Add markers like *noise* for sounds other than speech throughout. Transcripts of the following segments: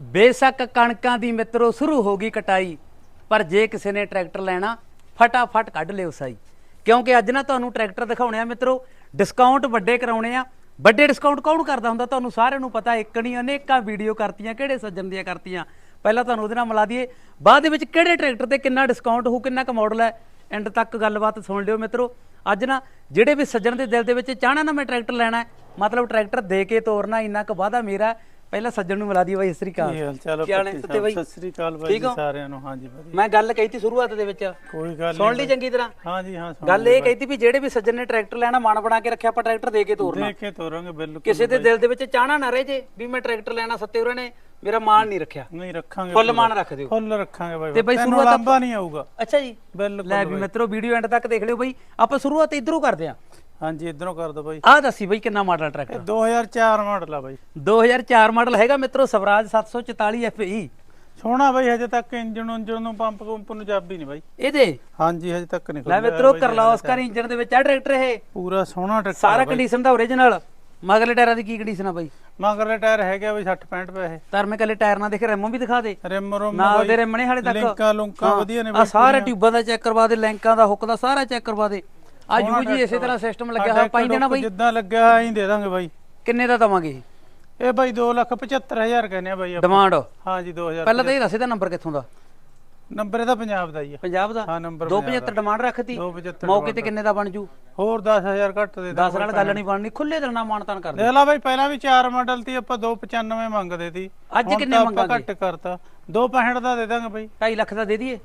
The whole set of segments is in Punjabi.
ਬੇਸ਼ੱਕ ਕਣਕਾਂ ਦੀ ਮਿੱਤਰੋ ਸ਼ੁਰੂ ਹੋ ਗਈ ਕਟਾਈ, ਪਰ ਜੇ ਕਿਸੇ ਨੇ ਟਰੈਕਟਰ ਲੈਣਾ, ਫਟਾਫਟ ਕੱਢ ਲਿਓ ਸਾਈ। ਕਿਉਂਕਿ ਅੱਜ ਨਾ ਤੁਹਾਨੂੰ ਟਰੈਕਟਰ ਦਿਖਾਉਣੇ ਆ ਮਿੱਤਰੋ ਡਿਸਕਾਊਂਟ ਵੱਡੇ ਕਰਾਉਣੇ ਆ। ਵੱਡੇ ਡਿਸਕਾਊਂਟ ਕੌਣ ਕਰਦਾ ਹੁੰਦਾ? ਤੁਹਾਨੂੰ ਸਾਰਿਆਂ ਨੂੰ ਪਤਾ, ਇੱਕ ਨਹੀਂ, ਅਨੇਕਾਂ ਵੀਡੀਓ ਕਰਤੀਆਂ, ਕਿਹੜੇ ਸੱਜਣ ਦੀਆਂ ਕਰਤੀਆਂ। ਪਹਿਲਾਂ ਤੁਹਾਨੂੰ ਉਹਦੇ ਨਾਲ ਮਿਲਾ ਦਈਏ। ਬਾਅਦ ਦੇ ਵਿੱਚ ਕਿਹੜੇ ਟਰੈਕਟਰ ਤੇ ਕਿੰਨਾ ਡਿਸਕਾਊਂਟ ਹੋਊ, ਕਿੰਨਾ ਕੁ ਮਾਡਲ ਹੈ? ਐਂਡ ਤੱਕ ਗੱਲਬਾਤ ਸੁਣ ਲਿਓ ਮਿੱਤਰੋ। ਅੱਜ ਨਾ ਜਿਹੜੇ ਵੀ ਸੱਜਣ ਦੇ ਦਿਲ ਦੇ ਵਿੱਚ ਚਾਹਣਾ ਨਾ ਮੈਂ ਟਰੈਕਟਰ ਲੈਣਾ ਮਤਲਬ ਟਰੈਕਟਰ ਦੇ ਕੇ ਤੋਰਨਾ, ਇੰਨਾ ਕੁ ਵਾਦਾ ਮੇਰਾ ਪਹਿਲਾਂ ਸੱਜਣ ਨੂੰ ਮਿਲਾ ਦਈਏ ਬਾਈ ਸਤਿ ਸ੍ਰੀ ਅਕਾਲ। ਕੀ ਹਾਲ ਚਾਲ ਕੀ ਹਾਲ ਹੈ ਸੱਤੇ ਬਾਈ? ਸਾਹਿਬ? ਸਤਿ ਸ੍ਰੀ ਅਕਾਲ ਬਾਈ ਠੀਕ ਜੀ ਹੋ? ਸਾਰਿਆਂ ਨੂੰ ਹਾਂਜੀ ਵਧੀਆ। ਮੈਂ ਗੱਲ ਕਹੀ ਤੀ ਸ਼ੁਰੂਆਤ ਦੇ ਵਿੱਚ। ਕੋਈ ਗੱਲ ਸੁਣ ਲਈ ਚੰਗੀ ਤਰ੍ਹਾਂ? ਹਾਂਜੀ ਹਾਂ ਸੁਣ ਗੱਲ ਇਹ ਕਹੀ ਤੀ ਵੀ ਜਿਹੜੇ ਵੀ ਸੱਜਣ ਨੇ ਟਰੈਕਟਰ ਲੈਣਾ ਮਨ ਬਣਾ ਕੇ ਰੱਖਿਆ ਆਪਾਂ ਟਰੈਕਟਰ ਦੇ ਕੇ ਤੋਰਨਾ। ਦੇਖ ਕੇ ਤੋਰਾਂਗੇ ਬਿਲਕੁਲ ਕਿਸੇ ਦੇ ਦਿਲ ਦੇ ਵਿੱਚ ਚਾਹਣਾ ਨਾ ਰਹੇ ਜੇ ਵੀ ਮੈਂ ਟਰੈਕਟਰ ਲੈਣਾ ਸੱਤੇ ਉਰੇ ਨੇ ਮੇਰਾ ਮਾਣ ਨਹੀਂ ਰੱਖਿਆ। ਨਹੀਂ ਰੱਖਾਂਗੇ ਫੁੱਲ ਮਾਣ ਰੱਖ ਦਿਓ। ਫੁੱਲ ਰੱਖਾਂਗੇ ਬਾਈ ਤੇ ਬਾਈ ਤੈਨੂੰ ਸ਼ੁਰੂਆਤ ਲਾਂਭਾ ਨਹੀਂ ਆਊਗਾ। ਅੱਛਾ ਜੀ। ਬਿਲਕੁਲ ਲੈ ਵੀ ਮਿੱਤਰੋ ਵੀਡੀਓ ਐਂਡ ਤੱਕ ਦੇਖ ਲਿਓ ਬਈ। ਆਪਾਂ ਸ਼ੁਰੂਆਤ ਇਧਰੋਂ ਕਰਦੇ ਆਂ। ਹਾਂਜੀ ਇਧਰੋਂ ਕਰ ਦੋ ਬਾਈ। ਆਹ ਦੱਸੀ ਬਈ ਕਿੰਨਾ ਮਾਡਲ ਟਰੈਕਟਰ? 2004 ਮਾਡਲ ਆ ਬਾਈ। 2004 ਮਾਡਲ ਹੈਗਾ ਮਿੱਤਰੋ ਸਵਰਾਜ 744 FE ਸੋਹਣਾ ਬਾਈ ਹਜੇ ਤੱਕ ਇੰਜਨ ਉਂਜਨ ਨੂੰ ਪੰਪ ਪੰਪ ਨੂੰ ਚਾਬੀ ਨਹੀਂ ਬਾਈ। ਇਹਦੇ? ਹਾਂਜੀ ਹਜੇ ਤੱਕ ਨਹੀਂ ਲੈ ਮਿੱਤਰੋ ਬਾਈ ਕਰਲਾਸਕਰ ਇੰਜਨ ਦੇ ਵਿੱਚ ਆ ਟਰੈਕਟਰ ਇਹ। ਪੂਰਾ ਸੋਹਣਾ ਟਰੈਕਟਰ ਸਾਰਾ ਕੰਡੀਸ਼ਨ ਦਾ ਓਰੀਜਨਲ ਮਗਰਲੇ ਟਾਇਰਾਂ ਦੀ ਕੀ ਕੰਡੀਸ਼ਨ ਆ ਬਾਈ? ਮਗਰਲੇ ਟਾਇਰ ਹੈਗੇ ਬਾਈ 60 65 ਪੈਸੇ। ਧਰਮੇ ਕੱਲੇ ਟਾਇਰ ਨਾਲ ਦੇਖ ਰਿਮ ਵੀ ਦਿਖਾ ਦੇ। ਰਿਮ ਰੁਮ ਨਾਲ ਦੇ ਰਿਮ ਨੇ ਹਾਲੇ ਤੱਕ। ਲਿੰਕਾਂ ਲੁੰਕਾਂ ਵਧੀਆ ਨੇ ਆ ਸਾਰੇ ਟਿਊਬਾਂ ਦਾ ਚੈੱਕ ਕਰਵਾ ਦੇ ਲੈਂਕਾਂ ਦਾ ਹੁੱਕ ਦਾ ਸਾਰਾ ਚੈੱਕ ਕਰਵਾ ਦੇ। ਆ ਯੂ ਜੀ ਇਸੇ ਤਰ੍ਹਾਂ ਸਿਸਟਮ ਲੱਗਿਆ ਹੋਇਆ ਪਾਈ ਦੇਣਾ ਬਾਈ? ਜਿੱਦਾਂ ਲੱਗਿਆ ਹੋਇਆ ਹੀ ਦੇ ਦਾਂਗੇ ਬਾਈ। ਕਿੰਨੇ ਦਾ ਦਵਾਂਗੇ ਇਹ? ਬਾਈ 275000 ਕਹਿੰਦੇ ਆ ਬਾਈ ਆਪਾਂ। ਡਿਮਾਂਡ ਹਾਂਜੀ 2000 ਪਹਿਲਾਂ ਤਾਂ ਇਹ ਦੱਸੇ ਦਾ ਨੰਬਰ ਕਿੱਥੋਂ ਦਾ? ਨੰਬਰ ਇਹਦਾ ਪੰਜਾਬ ਦਾ ਹੀ ਆ। ਪੰਜਾਬ ਦਾ? ਹਾਂ ਨੰਬਰ 275 ਡਿਮਾਂਡ ਰੱਖਤੀ। 275 ਮੌਕੇ ਤੇ ਕਿੰਨੇ ਦਾ ਬਣ ਜੂ? ਹੋਰ 10000 ਘੱਟ ਦੇ 10 ਨਾਲ ਗੱਲ ਨਹੀਂ ਬਣਨੀ ਖੁੱਲੇ ਦਿਲ ਨਾਲ ਮਾਨਤਾਨ ਕਰ ਦੇ ਦੇਖ ਲਾ ਬਾਈ ਪਹਿਲਾਂ ਵੀ 4 ਮਾਡਲ ਤੀ ਆਪਾਂ 295 ਮੰਗਦੇ ਤੀ ਅੱਜ ਕਿੰਨੇ ਤਾਂ ਆਪਾਂ ਮੰਗਾਂਗੇ? ਘੱਟ ਕਰਤਾ। 265 ਦਾ ਦੇ ਦਾਂਗੇ ਬਾਈ। 2.5 ਲੱਖ ਦਾ ਦੇ ਦਈਏ।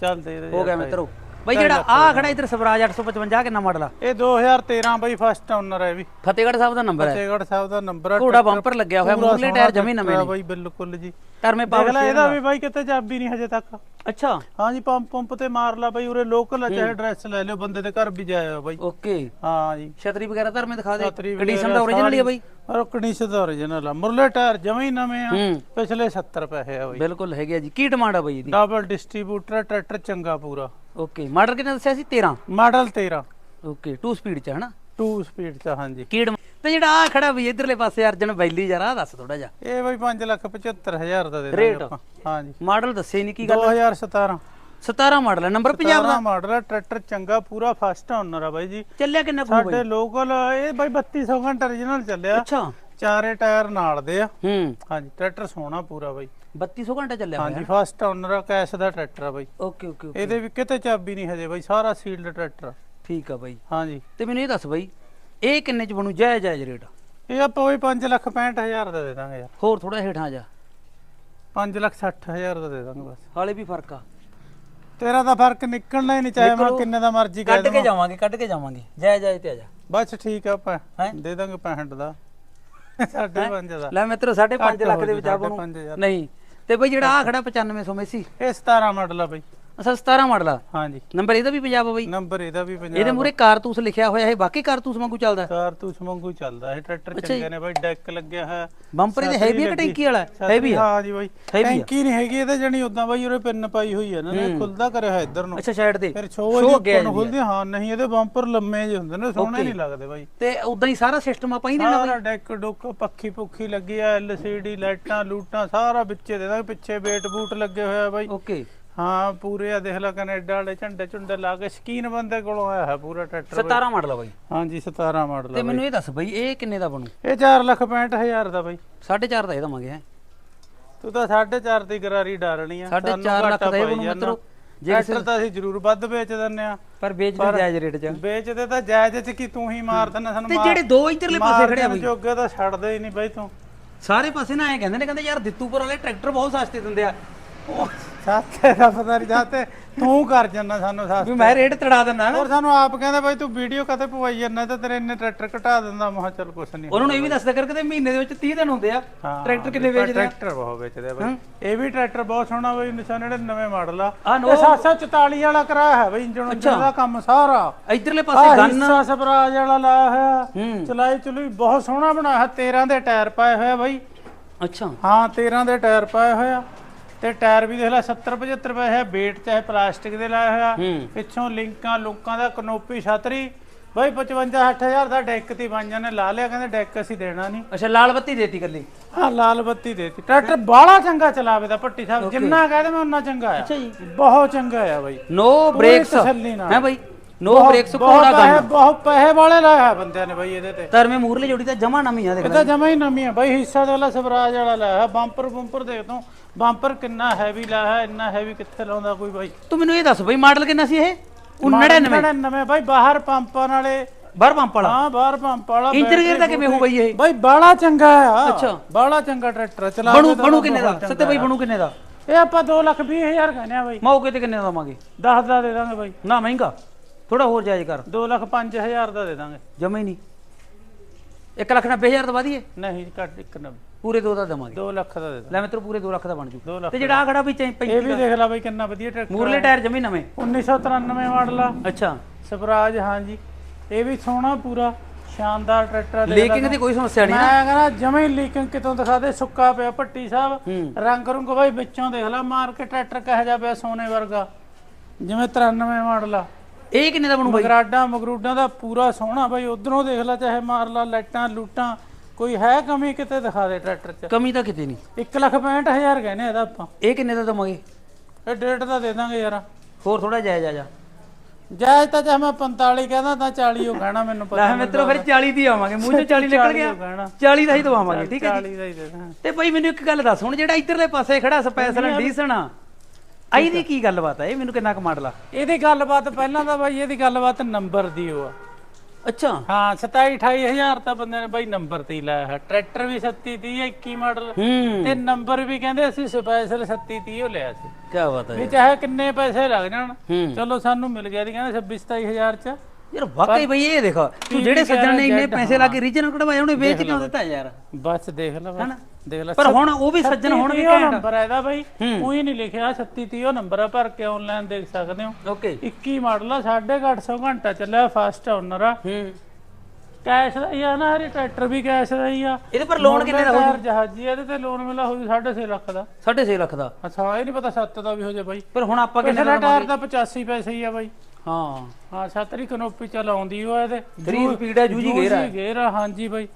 ਚੱਲ ਦੇ ਦੇ ਹੋ ਗਿਆ ਮਿੱਤਰੋ। ਬਾਈ ਜਿਹੜਾ ਆ ਖੜਾ ਇਧਰ ਸਵਰਾਜ 855 ਕਿੰਨਾ ਮਾਡਲ ਆ? ਇਹ 2013 ਬਾਈ ਫਸਟ ਓਨਰ ਹੈ ਵੀ। ਫਤਿਹਗੜ੍ਹ ਸਾਹਿਬ ਦਾ ਨੰਬਰ ਹੈ। ਫਤਿਹਗੜ੍ਹ ਸਾਹਿਬ ਦਾ ਨੰਬਰ ਆ ਘੋੜਾ ਬੰਪਰ ਲੱਗਿਆ ਹੋਇਆ ਮੂਹਰਲੇ ਟਾਇਰ ਜਮੀ ਨਵੇਂ ਨੇ ਬਾਈ ਬਿਲਕੁਲ ਜੀ। ਦੇਖ ਪਾਵਰ ਇਹਦਾ ਵੀ ਬਾਈ ਕਿਤੇ ਚਾਬੀ ਨਹੀਂ ਹਜੇ ਤੱਕ। ਅੱਛਾ। ਹਾਂਜੀ ਪੰਪ ਪੰਪ ਤੇ ਮਾਰ ਲਾ ਬਾਈ ਉਰੇ ਲੋਕਲ ਆ ਚਾਹੇ ਐਡਰੈਸ ਲੈ ਲਿਓ ਬੰਦੇ ਦੇ ਘਰ ਵੀ ਜਾਇਆ ਬਾਈ। ਓਕੇ। ਛਤਰੀ ਹਾਂ ਜੀ। ਵਗੈਰਾ ਧਰਮੇ ਦਿਖਾ ਦੇ। ਛਤਰੀ ਕੰਡੀਸ਼ਨ ਦਾ ਓਰੀਜਨਲ ਹੀ ਆ ਬਾਈ। ਔਰ ਕੰਡੀਸ਼ਨ ਦਾ origignal ਆ। ਮੁਰਲੇ ਟਾਇਰ ਜਮੇ ਹੀ ਨਵੇਂ ਆ। ਹੂੰ। ਪਿਛਲੇ 70 ਪੈਸੇ ਆ ਬਾਈ। ਬਿਲਕੁਲ ਹੈਗੇ ਜੀ। ਕੀ ਡਿਮਾਂਡ ਆ ਬਾਈ ਇਹਦੀ? ਡਬਲ ਡਿਸਟ੍ਰੀਬਿਊਟਰ ਟਰੈਕਟਰ ਚੰਗਾ ਪੂਰਾ। ਓਕੇ ਮਾਡਲ ਕਿੰਨਾ ਦੱਸਿਆ ਸੀ? 13 ਮਾਡਲ 13 ਓਕੇ 2 ਸਪੀਡ ਚ ਹਨਾ 2 ਸਪੀਡ ਚ ਹਾਂਜੀ। ਕੀ demand- ਤੇ ਜਿਹੜਾ ਆ ਖੜਾ ਵੀ ਇਧਰਲੇ ਪਾਸੇ ਅਰਜਨ ਬੈਲੀ ਜਰਾ ਦੱਸ ਥੋੜਾ ਜਿਹਾ। ਇਹ ਬਾਈ 575000 ਦਾ ਦੇ? ਦਾਂਗੇ ਆਪਾਂ। ਹਾਂਜੀ। ਮਾਡਲ ਦੱਸੇ ਨਹੀਂ ਕੀ ਗੱਲ? 2017 17 ਮਾਡਲ ਹੈ ਨੰਬਰ ਪੰਜਾਬ ਦਾ 17 ਮਾਡਲ ਟਰੈਕਟਰ ਚੰਗਾ ਪੂਰਾ ਫਸਟ ਓਨਰ ਆ ਬਾਈ ਜੀ। ਚੱਲਿਆ ਕਿੰਨਾ ਕੁ ਬਾਈ ਸਾਡੇ ਲੋਕਲ ਇਹ ਬਾਈ 3200 ਘੰਟਾ origignal ਚੱਲਿਆ। ਅੱਛਾ। ਚਾਰੇ ਟਾਇਰ ਨਾਲ ਦੇ ਆ। ਹੂੰ। ਹਾਂਜੀ ਟਰੈਕਟਰ ਸੋਹਣਾ ਪੂਰਾ ਬਾਈ। 3200 ਘੰਟਾ ਚੱਲਿਆ ਹੋਇਆ ਹਾਂਜੀ ਫਸਟ ਓਨਰ ਆ ਕੈਸ਼ ਦਾ ਟਰੈਕਟਰ ਆ ਬਾਈ। Okay okay okay. ਇਹਦੇ ਵੀ ਕਿਤੇ ਚਾਬੀ ਨਹੀਂ ਹਜੇ ਬਾਈ ਸਾਰਾ ਸੀਲਡ ਟਰੈਕਟਰ ਠੀਕ ਆ ਬਾਈ। ਹਾਂਜੀ। ਤੇ ਮੈਨੂੰ ਇਹ ਦੱਸ ਬਾਈ ਇਹ ਕਿੰਨੇ ਚ ਬਣੂ ਜਾਇਜ਼ ਜਾਇਜ਼ ਰੇਟ? ਇਹ ਆਪਾਂ ਵੀ 5 ਲੱਖ 65000 ਦਾ ਦੇ ਦਾਂਗੇ ਯਾਰ। ਹੋਰ ਥੋੜਾ ਹੇਠਾਂ ਜਾ। 5 ਲੱਖ 60000 ਦਾ ਦੇ ਦਾਂਗੇ ਬਸ। ਹਾਲੇ ਵੀ ਫ਼ਰਕ ਆ। ਤੇਰਾ ਤਾਂ ਫ਼ਰਕ ਨਿਕਲਣਾ ਹੀ ਨਹੀਂ ਚਾਹੇ ਮੈਂ। ਕਿੰਨੇ ਦਾ ਮਰਜ਼ੀ ਕਹਿ ਕੱਢ ਕੇ ਦਵਾਂ। ਜਾਵਾਂਗੇ ਕੱਢ ਕੇ ਜਾਵਾਂਗੇ। ਜਾਇਜ਼ ਜਾਇਜ਼ ਤੇ ਆ ਜਾ। ਬਸ ਠੀਕ ਆ ਆਪਾਂ ਹੈਂ? ਦੇ ਦਾਂਗੇ 65 ਦਾ। ਸਾਢੇ ਪੰਜ ਦਾ। ਲੈ ਮਿੱਤਰੋ 5.5 ਘੱਟ ਲੱਖ ਹੋ ਦੇ ਵਿੱਚ ਆ ਸਾਢੇ ਬਣੂ। ਪੰਜ ਹਜ਼ਾਰ। ਨਹੀਂ ਤੇ ਬਈ ਜਿਹੜਾ ਆ ਖੜਾ 9500 ਮੈਸੀ। ਇਹ 17 ਮਾਡਲ ਆ ਬਾਈ। ਅੱਛਾ 17 ਮਾਡਲ ਆ। ਹਾਂਜੀ। ਨੰਬਰ ਇਹਦਾ ਵੀ ਪੰਜਾਬ ਆ ਬਈ। ਨੰਬਰ ਇਹਦਾ ਵੀ ਇਹਦੇ ਪੰਜਾਬ ਮੂਰੇ ਕਾਰਤੂਸ ਲਿਖਿਆ ਹੋਇਆ ਇਹ ਬਾਕੀ ਕਾਰਤੂਸ ਵਾਂਗੂ ਚੱਲਦਾ। ਕਾਰਤੂਸ ਵਾਂਗੂ ਹੀ ਚੱਲਦਾ ਇਹ ਟਰੈਕਟਰ ਚੰਗੇ ਨੇ ਬਾਈ ਡੈਕ ਲੱਗਿਆ ਹੈ ਬੰਪਰ ਇਹਦੇ ਹੈਵੀ ਹੈ ਕਿ ਟੈਂਕੀ ਵਾਲਾ? ਹੈਵੀ ਹਾਂ ਜੀ ਬਾਈ। ਟੈਂਕੀ ਨਹੀਂ ਹੈਗੀ ਇਹਦੇ ਜਣੀ ਉਦਾਂ ਬਾਈ ਉਰੇ ਪਿੰਨ ਪਾਈ ਹੋਈ ਹੈ ਨਾ ਖੁੱਲਦਾ ਕਰਿਆ ਹੋਇਆ ਇੱਧਰ ਨੂੰ। ਅੱਛਾ ਸਾਈਡ ਤੇ। ਫਿਰ ਛੋ show ਜੀ ਅੱਗੇ ਉੱਪਰ ਆ ਨੂੰ ਜਾਂਦੀ ਖੁੱਲਦੀ ਹਾਂ ਨਹੀਂ ਇਹਦੇ ਬੰਪਰ ਲੰਮੇ ਜਿਹੇ ਹੁੰਦੇ ਨੇ ਸੋਹਣੇ ਨਹੀਂ ਲੱਗਦੇ ਬਾਈ। ਤੇ ਉਦਾਂ ਹੀ ਸਾਰਾ ਸਿਸਟਮ ਆਪਾਂ ਹੀ ਦੇਣਾ ਸਾਰਾ ਡੈਕ ਡੁੱਕ ਪੱਖੀ ਪੁੱਖੀ ਲੱਗੀ ਆ ਐਲਸੀਡੀ ਲਾਈਟਾਂ ਲੂਟਾਂ ਸਾਰਾ ਵਿੱਚੇ ਦੇ ਦਾਂਗੇ ਪਿੱਛੇ ਵੇਟ ਬੂਟ ਲੱਗੇ ਹੋਇਆ ਬਾਈ। ਓਕੇ ਹਾਂ ਪੂਰੇ ਆ ਦੇਖ ਲੈ ਕੈਨੇਡਾ ਵਾਲੇ ਝੰਡੇ ਝੁੰਡੇ ਲਾ ਕੇ ਸ਼ਕੀਨ ਬੰਦੇ ਕੋਲੋਂ ਆਇਆ ਹੈ ਪੂਰਾ ਟਰੈਕਟਰ ਬਾਈ। 17 ਮਾਡਲ ਆ ਬਾਈ। ਹਾਂਜੀ 17 ਮਾਡਲ ਤੇ ਮੈਨੂੰ ਇਹ ਦੱਸ ਬਾਈ ਇਹ ਕਿੰਨੇ ਦਾ ਬਣੂ? ਇਹ 4 ਲੱਖ 65000 ਦਾ ਬਾਈ। 4.5 ਦਾ ਇਹ ਦਵਾਂਗੇ ਹੈ। ਤੂੰ ਤਾਂ 4.5 ਦੀ ਗਰਾਰੀ ਡਾਲਣੀ ਆ। ਸਾਢੇ ਸਾਨੂੰ ਚਾਰ ਲੱਖ ਘਾਟਾ ਦਾ ਇਹ ਪਾਈ ਬਣੂ ਜਾਂਦਾ। ਮਿੱਤਰੋ। ਜੇ ਟਰੈਕਟਰ ਤਾਂ ਅਸੀਂ ਜ਼ਰੂਰ ਵੱਧ ਵੇਚ ਦਿੰਨੇ ਆ। ਪਰ ਵੇਚਦੇ ਜਾਇਜ਼ ਰੇਟ 'ਚ। ਵੇਚਦੇ ਤਾਂ ਜਾਇਜ਼ ਚ ਕੀ ਤੂੰ ਹੀ ਮਾਰ ਦਿੰਦਾ ਸਾਨੂੰ ਤੇ ਮਾਰ- ਜਿਹੜੇ ਦੋ ਇਧਰਲੇ ਪਾਸੇ ਖੜੇ ਆ ਮਾਰਜਨ ਬਾਈ। ਜੋਗੇ ਤਾਂ ਛੱਡਦੇ ਹੀ ਨਹੀਂ ਬਾਈ ਤੂੰ। ਸਾਰੇ ਪਾਸੇ ਨਾ ਐ ਕਹਿੰਦੇ ਨੇ ਕਹਿੰਦੇ ਯਾਰ ਦਿੱਤੂਪੁਰ ਵਾਲੇ ਟਰੈਕਟਰ ਬਹੁਤ ਸਸਤੇ ਦਿੰਦੇ ਆ। ਸਾਥੇ ਦਾ ਪਤਾ ਨਹੀਂ ਜਾਤੇ ਤੂੰ ਕਰ ਜੰਨਾ ਸਾਨੂੰ ਵੀ ਸਸਤੇ ਮੈਂ ਰੇਟ ਤੜਾ ਦਿੰਦਾ ਨਾ। ਹੋਰ ਸਾਨੂੰ ਆਪ ਕਹਿੰਦੇ ਬਾਈ ਤੂੰ ਵੀਡੀਓ ਕਦੇ ਪਵਾਈ ਜਾਂਦਾ ਤੇ ਤੇਰੇ ਇੰਨੇ ਟਰੈਕਟਰ ਘਟਾ ਦਿੰਦਾ। ਮੈਂ ਕਿਹਾ ਚੱਲ ਕੁਛ ਨਹੀਂ ਉਹਨਾਂ ਨੂੰ ਇਹ ਵੀ ਦੱਸਦਾ ਕਰ ਕਿ ਮਹੀਨੇ ਦੇ ਵਿੱਚ 30 ਦਿਨ ਹੁੰਦੇ ਆ। ਟਰੈਕਟਰ ਕਿੰਨੇ ਵੇਚਦੇ ਆ? ਟਰੈਕਟਰ ਬਹੁਤ ਵੇਚਦੇ ਆ ਬਾਈ। ਇਹ ਵੀ ਟਰੈਕਟਰ ਬਹੁਤ ਸੋਹਣਾ ਬਾਈ 1999 ਮਾਡਲ ਆ। ਇਹ 744 ਵਾਲਾ ਕਰਾਇਆ ਹੈ ਬਾਈ ਇੰਜਣ ਉਂਜਣ ਦਾ ਕੰਮ ਸਾਰਾ। ਇਧਰਲੇ ਪਾਸੇ ਗਨ। ਹਿੱਸਾ ਸਵਰਾਜ ਵਾਲਾ ਲਾਇਆ ਹੋਇਆ। ਹੂੰ। ਚਲਾਈ ਚਲੂਈ ਬਹੁਤ ਸੋਹਣਾ ਬਣਾਇਆ। ਹੈ 13 ਦੇ ਟਾਇਰ ਪਾਏ ਹੋਏ ਆ ਬਾਈ। ਅੱਛਾ। ਹਾਂ 13 ਦੇ ਟਾਇਰ ਪਾਏ ਹੋਏ ਆ। ਤੇ ਟਾਇਰ ਵੀ ਦੇਖ ਲੈ 70 75 ਪਏ ਹੈ weight ਚਾਹੇ ਪਲਾਸਟਿਕ ਦੇ ਲਾਇਆ ਹੋਇਆ ਪਿੱਛੋਂ ਲਿੰਕਾਂ ਲੁੰਕਾਂ ਦਾ ਕਨੋਪੀ ਛਤਰੀ। ਬਾਈ 55 60000 ਦਾ ਡੈਕ ਤੇ ਬਣ ਜਾਣੇ ਲਾ ਲਿਆ ਕਹਿੰਦੇ ਡੈਕ ਅਸੀਂ ਦੇਣਾ ਨਹੀਂ। ਅੱਛਾ ਲਾਲ ਬੱਤੀ ਦੇਤੀ ਕੱਲੀ? ਹਾਂ ਲਾਲ ਬੱਤੀ ਦੇਤੀ। ਟਰੈਕਟਰ ਬਾਹਲਾ ਚੰਗਾ ਚਲਾਵੇ ਦਾ ਭੱਟੀ ਸਾਹਿਬ ਜਿੰਨਾ ਕਹਦੇ ਮੈਂ ਉਹਨਾਂ ਚੰਗਾ ਆ। ਅੱਛਾ ਜੀ। ਬਹੁਤ ਚੰਗਾ ਆ ਬਾਈ। ਨੋ ਬ੍ਰੇਕਸ। ਹੈ ਬਾਈ? ਨੋ ਬਹੁਤ- ਬ੍ਰੇਕਸ ਬਹੁਤ ਕੋੜਾ ਪੈਸੇ ਕੰਮ। ਬਹੁਤ ਪੈਸੇ ਵਾਲੇ ਲਾਇਆ ਬੰਦਿਆਂ ਨੇ ਬਾਈ ਇਹਦੇ ਤੇ। ਤਰਵੇਂ ਮੂਰਲੀ ਜੋੜੀ ਤਾਂ ਜਮਾ ਨਵੀਂ ਆ ਦੇਖ ਇਹ ਲੈ। ਤਾਂ ਜਮਾ ਹੀ ਨਵੀਂ ਆ ਬਾਈ ਹਿੱਸਾ ਦੇ ਵਾਲਾ ਸਵਰਾਜ ਵਾਲਾ ਲਾਇਆ ਬੰਪਰ ਬੰਪਰ ਦੇਖ ਤੂੰ। ਬੰਪਰ ਕਿੰਨਾ ਹੈਵੀ ਲਾਇਆ ਇੰਨਾ ਹੈਵੀ ਕਿੱਥੇ ਲਾਉਂਦਾ ਕੋਈ ਬਾਈ? ਤੂੰ ਮੈਨੂੰ ਇਹ ਦੱਸ ਬਈ ਮਾਡਲ ਕਿੰਨਾ ਸੀ ਇਹ? 99 99 ਬਾਈ ਬਾਹਰ ਪੰਪਾਂ ਨਾਲੇ। ਬਾਹਰ ਪੰਪ ਵਾਲਾ? ਹਾਂ ਬਾਹਰ ਪੰਪ ਵਾਲਾ। ਇੰਜਨ ਗੇਅਰ ਦਾ ਕਿਵੇਂ ਹੋ ਬਈ ਇਹ? ਬਾਈ ਬਾਲਾ ਚੰਗਾ ਆ। ਅੱਛਾ। ਬਾਲਾ ਚੰਗਾ ਟਰੈਕਟਰ ਚਲਾ ਬਣੂ ਬਣੂ ਕਿੰਨੇ ਦਾ? ਸੱਤੇ ਬਈ ਬਣੂ ਕਿੰਨੇ ਦਾ? ਇਹ ਆਪਾਂ 2 ਲੱਖ 20 ਹਜ਼ਾਰ ਕਹਿੰਦੇ ਆ ਬਾਈ। ਮੌਕੇ ਤੇ ਕਿੰਨੇ ਦਾ ਦਵਾਂਗੇ? 10 ਦਾ ਦੇ ਦਾਂਗੇ ਬਾਈ। ਨਾ ਮਹਿੰਗਾ? ਥੋੜਾ ਹੋਰ ਜਾਇਜ਼ ਕਰ। 2 ਲੱਖ 5 ਹਜ਼ਾਰ ਦਾ ਦੇ ਦਾਂਗੇ। ਜਮਾ ਹੀ ਨਹੀਂ। 1 ਲੱਖ 90 ਹਜ਼ਾਰ ਦਾ ਵਧੀਏ ਨਹੀਂ ਘੱਟ ਇੱਕ ਨੰਬਰ ਪੂਰੇ ਦੋ ਦਾ ਦਵਾਂਗੇ। 2 ਲੱਖ ਦਾ ਦੇ ਦਾਂਗੇ। ਲੈ ਮਿੱਤਰੋ ਪੂਰੇ 2 ਲੱਖ ਦਾ ਬਣ ਜੂ। ਦੋ ਤੇ ਜਿਹੜਾ ਆ ਖੜਾ ਵੀ ਇਹ 35 ਵੀ ਦੇਖ ਲੈ ਬਾਈ ਕਿੰਨਾ ਵਧੀਆ ਟਰੈਕਟਰ ਮੂਰਲੇ ਟਾਇਰ ਜਮੀ ਨਵੇਂ। 1993 ਮਾਡਲ ਆ। ਅੱਛਾ। ਸਵਰਾਜ ਹਾਂਜੀ ਇਹ ਵੀ ਸੋਹਣਾ ਪੂਰਾ ਸ਼ਾਨਦਾਰ ਟਰੈਕਟਰ ਆ, ਲੀਕਿੰਗ ਦੀ ਕੋਈ ਸਮੱਸਿਆ ਨਹੀਂ ਮੈਂ ਕਹਿੰਦਾ ਜਮੇ ਹੀ ਲੀਕਿੰਗ ਕਿਤੋਂ ਦਿਖਾ ਦੇ। ਸੁੱਕਾ ਪਿਆ ਭੱਟੀ ਸਾਹਿਬ। ਰੰਗ ਰੁੰਗ ਬਾਈ ਵਿੱਚੋਂ ਦੇਖ ਲੈ। ਮਾਰ ਕੇ ਟਰੈਕਟਰ ਕਹੇ ਜਾ ਪਿਆ ਸੋਨੇ ਵਰਗਾ। ਜਿਵੇਂ 93 ਮਾਡਲ ਆ। ਇਹ ਕਿੰਨੇ ਦਾ ਬਣੂ ਬਾਈ? ਮਗਰਾਡਾ ਮਗਰੂਡਾਂ ਦਾ ਪੂਰਾ ਸੋਹਣਾ ਬਾਈ। ਉਧਰੋਂ ਦੇਖ ਲੈ ਚਾਹੇ ਮਾਰ ਲਾ ਲਾਈਟਾਂ ਲੂਟਾਂ ਕੋਈ ਹੈ ਕਮੀ ਕਿਤੇ ਦਿਖਾ ਦੇ ਟਰੈਕਟਰ 'ਚ। ਕਮੀ ਤਾਂ ਕਿਤੇ ਨਹੀਂ। 1 ਲੱਖ 65000 ਕਹਿੰਦੇ ਇਹਦਾ ਆਪਾਂ। ਇਹ ਕਿੰਨੇ ਦਾ ਦਵਾਂਗੇ? ਇਹ ਡੇਟ ਦਾ ਦੇ ਦਾਂਗੇ ਯਾਰ। ਹੋਰ ਥੋੜਾ ਜਾਇਜ਼ ਆ ਜਾ। ਜਾਇਜ਼ ਤਾਂ ਜੇ ਮੈਂ 45 ਕਹਿੰਦਾ ਤਾਂ 40 ਉਹ ਕਹਿਣਾ ਮੈਨੂੰ ਪਤਾ ਲੈ ਮਿੱਤਰੋ ਫਿਰ 40 ਦੀ ਆਵਾਂਗੇ। ਮੂੰਹ ਚੋਂ 40 ਨਿਕਲ ਗਿਆ। 40 ਦਾ ਹੀ ਦਵਾਵਾਂਗੇ ਠੀਕ ਹੈ 40 ਦਾ ਹੀ ਦੇ ਦਾਂ ਤੇ ਬਾਈ ਮੈਨੂੰ ਇੱਕ ਗੱਲ ਦੱਸ ਹੁਣ ਜਿਹੜਾ ਇਧਰਲੇ ਪਾਸੇ ਖੜਾ ਸਪੈਸ਼ਲ ਡੀਸਨ ਆ ਆਈ ਦੀ ਕੀ ਗੱਲਬਾਤ ਆ? ਇਹ ਮੈਨੂੰ ਕਿੰਨਾ ਕੁ ਮਾਡਲ ਆ ਇਹਦੀ ਗੱਲਬਾਤ ਪਹਿਲਾਂ ਤਾਂ ਬਾਈ ਇਹਦੀ ਗੱਲਬਾਤ ਨੰਬਰ ਦੀ ਉਹ ਆ। ਅੱਛਾ। ਹਾਂ 27 28000 ਤਾਂ ਬੰਦੇ ਨੇ ਬਾਈ ਨੰਬਰ ਤੇ ਹੀ ਲਾਇਆ ਹੈ ਟਰੈਕਟਰ ਵੀ 37 30 21 ਮਾਡਲ। ਤੇ ਨੰਬਰ ਵੀ ਕਹਿੰਦੇ ਅਸੀਂ ਸਪੈਸ਼ਲ 37 30 ਉਹ ਲਿਆ ਸੀ। ਕੀ ਬਾਤ ਹੈ ਵੀ ਚਾਹੇ ਕਿੰਨੇ ਪੈਸੇ ਲੱਗ ਜਾਣ। ਚਲੋ ਸਾਨੂੰ ਮਿਲ ਗਿਆ ਦੀ ਕਹਿੰਦੇ 26 27000 ਚ। ਯਾਰ ਵਾਕਈ ਬਈ ਇਹ ਦੇਖੋ ਤੂੰ ਜਿਹੜੇ ਸੱਜਣ ਨੇ ਇੰਨੇ ਪੈਸੇ ਲਾ ਕੇ ਰੀਜਨਲ ਕਢਵਾਏ ਉਹਨੇ ਵੇਚ ਕਿਉਂ ਦਿੱਤਾ ਯਾਰ? ਬਸ ਦੇਖ ਲੈ ਦੇਖ ਲੈ ਪਰ ਹੁਣ ਉਹ ਵੀ ਸੱਜਣ ਹੋਣਗੇ ਘੈਂਟ। ਨੰਬਰ ਇਹਦਾ ਬਾਈ। ਉਹੀ ਨਹੀਂ ਲਿਖਿਆ 36 30 ਉਹ ਨੰਬਰ ਆ ਭਰ ਕੇ ਆਨਲਾਈਨ ਦੇਖ ਸਕਦੇ ਹੋ। ਓਕੇ। 21 ਮਾਡਲ ਆ 850 ਘੰਟਾ ਚੱਲਿਆ ਫਾਸਟ ਓਨਰ ਆ। ਹੂੰ। ਕੈਸ਼ ਦਾ ਹੀ ਆ ਨਾ ਹਰੇ ਟਰੈਕਟਰ ਵੀ ਕੈਸ਼ ਦਾ ਹੀ ਆ। ਇਹਦੇ ਪਰ ਲੋਨ ਕਿੰਨੇ ਦਾ ਹੋ ਜਹਾਜ਼ੀ ਆ, ਇਹਦੇ ਤੇ ਲੋਨ ਮਿਲਾ ਹੋਊ 6.5 ਲੱਖ ਦਾ। 6.5 ਲੱਖ ਦਾ? ਅੱਛਾ ਇਹ ਨਹੀਂ ਪਤਾ 7 ਦਾ ਵੀ ਹੋ ਜਾ ਬਾਈ। ਪਰ ਹੁਣ ਆਪਾਂ ਕਿੰਨੇ ਪਿਛਲਾ ਦਾ ਟਾਇਰ ਦਾ 85 ਪੈਸੇ ਹੀ ਆ ਬਾਈ। ਹਾਂ। ਹਾਂ ਛਤਰੀ ਕਨੋਪੀ ਚਲਾਉਂਦੀ ਉਹ ਇਹਦੇ। 3 ਸਪੀਡ ਹੈ ਜੂਜੀ ਗੇਰ ਆ ਹਾਂਜੀ ਬਾਈ।